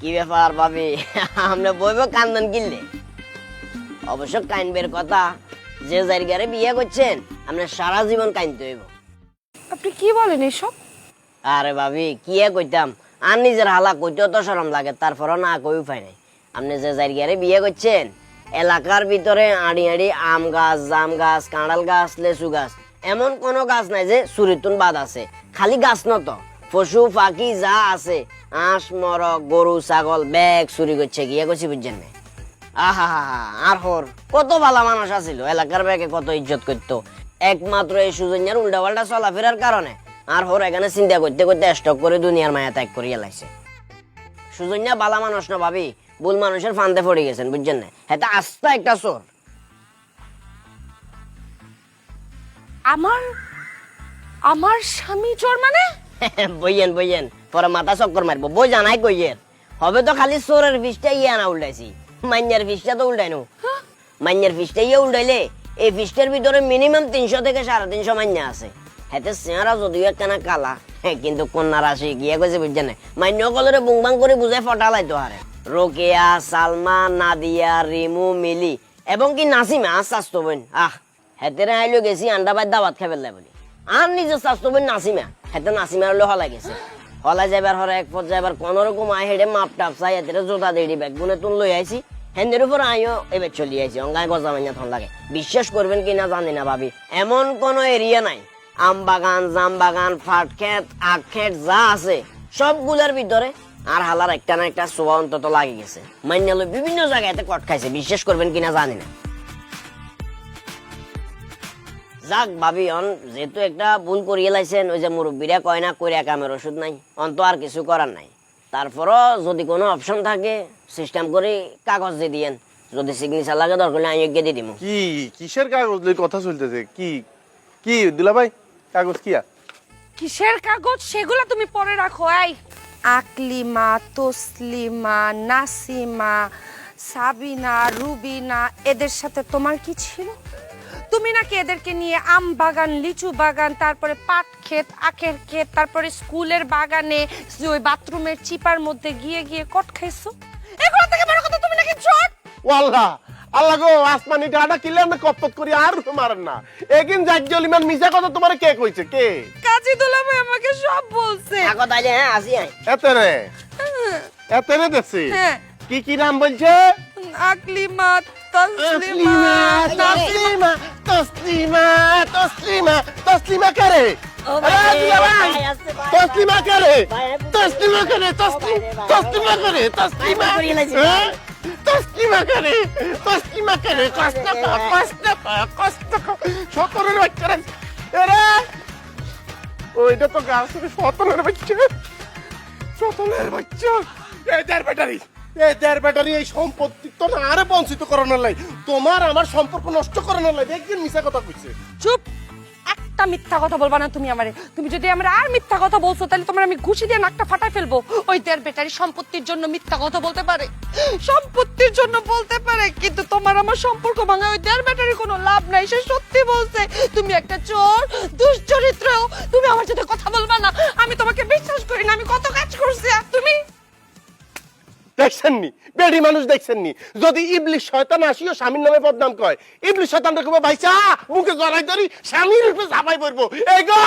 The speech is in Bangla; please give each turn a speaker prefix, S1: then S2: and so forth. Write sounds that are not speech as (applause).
S1: কি ব্যাপার ভাবি? আমরা বইব কান্দন কিনলে? অবশ্য কাইনবের কথা যে জায়গারে বিয়ে করছেন আপনার সারা জীবন কাইনতে হইব।
S2: আপনি কি বলেন এসব?
S1: আরে ভাবি কি কইতাম? আর নিজের হালা কইতেও তো সরম লাগে তারপরও না কই উপায় নাই। আপনি যে জায়গারে বিয়ে করছেন এলাকার ভিতরে আড়ি আড়ি আম গাছ জাম গাছ কাঁড়াল গাছ লেচু গাছ এমন কোনো গাছ নাই যে চুরিতুন বাদ আছে খালি গাছ নত পশু, পাখি যা আছে আঁশ মরক গরু, ছাগল, ব্যাগ চুরি করছে গিয়ে করছি বুঝছেন না? আহা আর হর, কত ভালো মানুষ আছিল, এলাকার ব্যাগে কত ইজ্জত করতো। একমাত্র এই সুজন্যার উল্টা পাল্টা চলাফেরার কারণে। আর হর এখানে চিন্তা করতে করতে স্টক করে দুনিয়ার মায়া ত্যাগ করিয়া লাইছে। সুজন্যা বালা মানুষ না ভাবি, ভুল মানুষের ফান্দে পড়ে গেছেন, বুঝছেন না? হ্যাঁ আস্তা একটা চোর।
S2: আমার আমার স্বামী চোর মানে? (laughs)
S1: বইয়েন বইয়েন পরে মাথা চক্কর মারবো বই জানাই কইয়ের হবে তো খালি চোরের ফিসটা ইয়ে আনা উল্টাইছি মান্যার ফিসটা তো উল্টাই নো মান্যার ফিসটা ইয়ে উল্টাইলে এই ফিসটার ভিতরে মিনিমাম তিনশো থেকে সাড়ে তিনশো মান্যা আছে। হেতে চেহারা যদিও একখানা কালা হ্যাঁ, কিন্তু কন্যা রাশি গিয়ে কইছে বুঝছেন না মান্য কলরে বুংবাং করে বুঝে ফটালাই তো হারে। রোকেয়া সালমা নাদিয়া রিমু মিলি এবং কি নাসিমা আর স্বাস্থ্য বোন। আহ হেতেরে আইলো গেছি আন্ডাবাদ দাবাত খাবে বলি। আর নিজের নাসিমা হেতে নাসিমা হলে হলাই গেছে। হলাই যাবার হরে এক যাবার কোন রকম হেডে মাপ টাপ চাই এতে জোতা গুনে তুন লই আইছি হেন্দের উপর আইও এবার চলি আইছি গজা মাইনা থন লাগে। বিশ্বাস করবেন কি না জানি না ভাবি। এমন কোন এরিয়া নাই। আম বাগান, জাম বাগান, ফাট খেত আখ খেত, যা আছে। সবগুলোর ভিতরে আর হালার একটা না একটা সোয়া অন্তত লাগে গেছে। মাইনালো বিভিন্ন জায়গাতে কট খাইছে। বিশ্বাস করবেন কিনা জানি না। যাক ভাবি অন যেহেতু একটা ভুল করিয়ে লাইছেন ওই যে মুরব্বীরা কয় না কইরা কামের ওষুধ নাই। অন তো আর কিছু করার নাই। তারপরও যদি কোনো অপশন থাকে সিস্টেম করে কাগজ দিয়ে দিয়েন। যদি সিগনেচার লাগে দরকার হলে আমি গিয়ে দিয়ে দিব
S3: কি কিসের কাগজ লই কথা চলতেছে? কি কি দিলা ভাই কাগজ কিয়া?
S2: কিসের কাগজ? সেগুলো তুমি পরে রাখো এই। আকলিমা তসলিমা নাসিমা সাবিনা রুবিনা এদের সাথে তোমার কি ছিল? তুমি নাকি এদেরকে নিয়ে আম বাগান লিচু বাগান তারপরে পাট ক্ষেত আখের ক্ষেত তারপরে স্কুলের বাগানে ওই বাথরুমের চিপার মধ্যে গিয়ে গিয়ে কট খাইছো? এগুলো থেকে বড় কথা তুমি নাকি চোর
S3: ও আল্লাহ গো আসমানি ডাটা কিলে আমরা কপত করি আর মারেন না। একিন জাজ্জলিমান মিছা কথা তোমার কে কইছে কে?
S2: কাজী দুলাভাই আমাকে সব বলছে।
S1: আগো তাইলে হ্যাঁ আসি আয়
S3: এতে রে এতে রে দেখছি।
S2: হ্যাঁ।
S3: কি কি নাম বলছে?
S2: আকলিমা তসলিমা
S3: তসলিমা তসলিমা তসলিমা তসলিমা করে? তসলিমা করে? তসলিমা করে? তসলিমা তসলিমা করে? তসলিমা? হ্যাঁ? তসলিমা করে? তসলিমা করে? কষ্ট কর কষ্ট কষ্ট কর। সকলের বাচ্চারা এরা! ওইটা তো গাছ সতনের বাচ্চা। সতনের বাচ্চা। এদের ব্যাটারি। এদের ব্যাটারি এই সম্পত্তি তো না আরে বঞ্চিত করানোর লাই। তোমার আমার সম্পর্ক নষ্ট করানোর লাই। একদিন মিশা কথা কইছে।
S2: চুপ। একটা মিথ্যা কথা বলবা না তুমি আমারে। তুমি যদি আমরা আর মিথ্যা কথা বলছো, তাহলে তোমার আমি ঘুষি দিয়ে নাকটা ফাটাই ফেলব। ওই দেড় বেটারি সম্পত্তির জন্য মিথ্যা কথা বলতে পারে। সম্পত্তির জন্য বলতে পারে, কিন্তু তোমার আমার সম্পর্ক ভাঙা ওই দেড় বেটারি কোনো লাভ নাই। সে সত্যি বলছে, তুমি একটা চোর, দুশ্চরিত্র। তুমি আমার সাথে কথা বলবা না। আমি তোমাকে বিশ্বাস করি না। আমি কত কাজ করছি, আর তুমি?
S3: দেখছেননি? বেড়ি মানুষ দেখছেননি? যদি ইবলিশ শয়তান আসিও, স্বামীর নামে বদনাম কয়। ইবলিশ শয়তান কবে ভাইসা মুখে জড়াই ধরি, স্বামীর রূপে ঝাপাই পড়ব। এই গো!